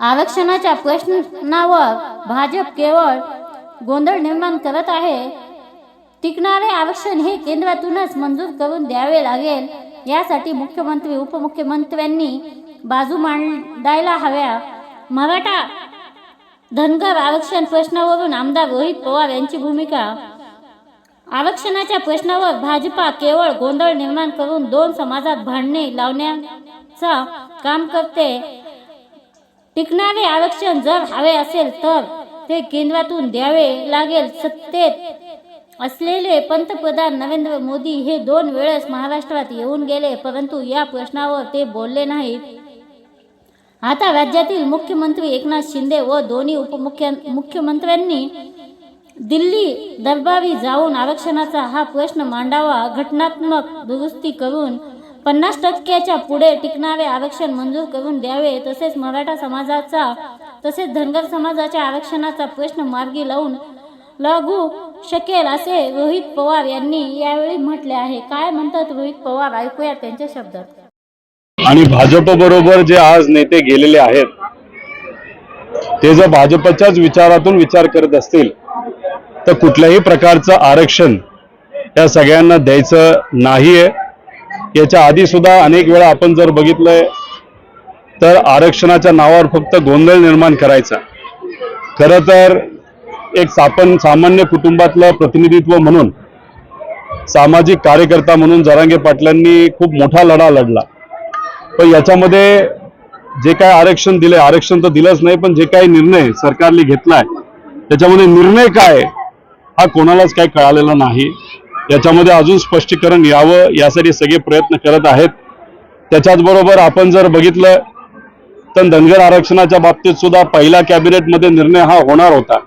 आरक्षणाच्या प्रश्नावर भाजप केवळ गोंधळ निर्माण करत आहे. टिकणारे आरक्षण हे केंद्रातूनच मंजूर करून द्यावे लागेल. यासाठी मुख्यमंत्री उपमुख्यमंत्र्यांनी बाजू मांडायला हव्या. मराठा धनगर आरक्षण प्रश्नावरून आमदार रोहित पवार यांची भूमिका. आरक्षणाच्या प्रश्नावर भाजपा केवळ गोंधळ निर्माण करून दोन समाजात भांडणे लावण्याचा काम करते. टिकणारे आरक्षण जर हवे असेल तर ते केंद्रातून द्यावे लागेल सत्तेत. असलेले पंतप्रधान नरेंद्र मोदी हे दोन वेळेस महाराष्ट्रात येऊन गेले परंतु या प्रश्नावर ते बोलले नाहीत. आता राज्यातील मुख्यमंत्री एकनाथ शिंदे व दोन्ही उपमुख्य मुख्यमंत्र्यांनी दिल्ली दरबारी जाऊन आरक्षणाचा हा प्रश्न मांडावा घटनात्मक दुरुस्ती करून पन्नास टक्क्याच्या पुढे टिकणारे आरक्षण मंजूर करून द्यावे तसेच मराठा समाजाचा तसेच धनगर समाजाच्या आरक्षणाचा प्रश्न मार्गी लावून लागू शकेल असे रोहित पवार यांनी यावेळी म्हटले आहे. काय म्हणतात रोहित पवार? ऐकूया त्यांच्या शब्दात. आणि भाजप बरोबर जे आज नेते गेलेले आहेत ते जर भाजपच्याच विचारातून विचार करत असतील तर कुठल्याही प्रकारचं आरक्षण या सगळ्यांना द्यायचं नाहीये. याच्या आधी सुद्धा अनेक वेळा आपण जर बघितलंय तर आरक्षणाच्या नावावर फक्त गोंधळ निर्माण करायचा. खरं तर एक सापन सामान्य कुटुंबातलं प्रतिनिधित्व म्हणून सामाजिक कार्यकर्ता म्हणून जरांगे पाटलांनी खूप मोठा लढा लढला. पण याच्यामध्ये जे काय आरक्षण दिले आरक्षण तर दिलंच नाही पण जे काही निर्णय सरकारने घेतलाय त्याच्यामध्ये निर्णय काय हा कोणालाच काही कळालेला नाही. याच्यामध्ये अजून स्पष्टीकरण यावं यासाठी सगळे प्रयत्न करत आहेत. त्याच्याच बरोबर आपण जर बघितलं तर धनगर आरक्षणाच्या बाबतीत सुद्धा पहिल्या कॅबिनेटमध्ये निर्णय हा होणार होता.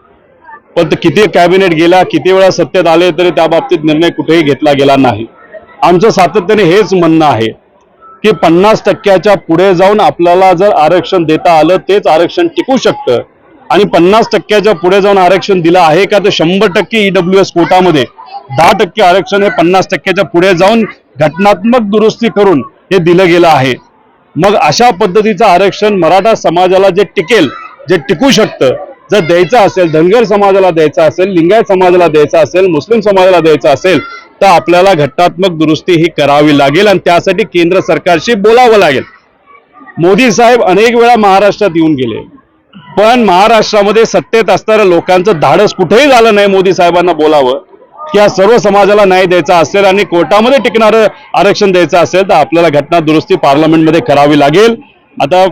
पण ते किती कॅबिनेट गेला किती वेळा सत्तेत आले तरी त्या बाबतीत निर्णय कुठेही घेतला गेला नाही. आमचं सातत्याने हेच म्हणणं आहे की पन्नास टक्क्याच्या पुढे जाऊन आपल्याला जर आरक्षण देता आलं तेच आरक्षण टिकू शकतं. आणि पन्नास टक्क्याच्या पुढे जाऊन आरक्षण दिलं आहे का तर शंभर टक्के ईडब्ल्यू एस कोटामध्ये. दहा टक्के आरक्षण हे पन्नास टक्क्याच्या पुढे जाऊन घटनात्मक दुरुस्ती करून हे दिलं गेलं आहे. मग अशा पद्धतीचं आरक्षण मराठा समाजाला जे टिकेल जे टिकू शकतं जर द्यायचं असेल धनगर समाजाला द्यायचं असेल लिंगायत समाजाला द्यायचं असेल मुस्लिम समाजाला द्यायचं असेल तर आपल्याला घटनात्मक दुरुस्ती ही करावी लागेल आणि त्यासाठी केंद्र सरकारशी बोलावं लागेल. मोदी साहेब अनेक वेळा महाराष्ट्रात येऊन गेले. पण महाराष्ट्रामध्ये सत्तेत असणाऱ्या लोकांचं धाडस कुठेही झालं नाही मोदी साहेबांना बोलावं. की या सर्व समाजाला न्याय द्यायचा असेल आणि कोर्टामध्ये टिकणारं आरक्षण द्यायचं असेल तर आपल्याला घटना दुरुस्ती पार्लमेंटमध्ये करावी लागेल. आता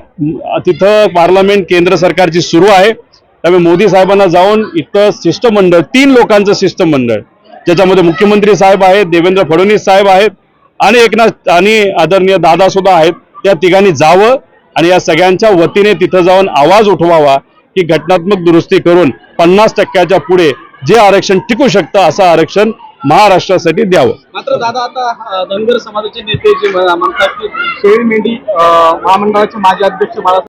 तिथं पार्लमेंट केंद्र सरकारची सुरू आहे. त्यामुळे मोदी साहेबांना जाऊन इथं शिष्टमंडळ तीन लोकांचं शिष्टमंडळ ज्याच्यामध्ये मुख्यमंत्री साहेब आहेत देवेंद्र फडणवीस साहेब आहेत आणि एकनाथ आणि आदरणीय दादा सुद्धा आहेत. त्या तिघांनी जावं आणि या सगळ्यांच्या वतीने तिथं जाऊन आवाज उठवावा की घटनात्मक दुरुस्ती करून पन्नास टक्क्याच्या पुढे जे आरक्षण टिकू शकतं असं आरक्षण महाराष्ट्रासाठी द्यावं. मात्र दादा आता धनगर समाजाचे नेते जे म्हणतात की शेळी मेंढी महामंडळाचे माजी अध्यक्ष बाळासाहेब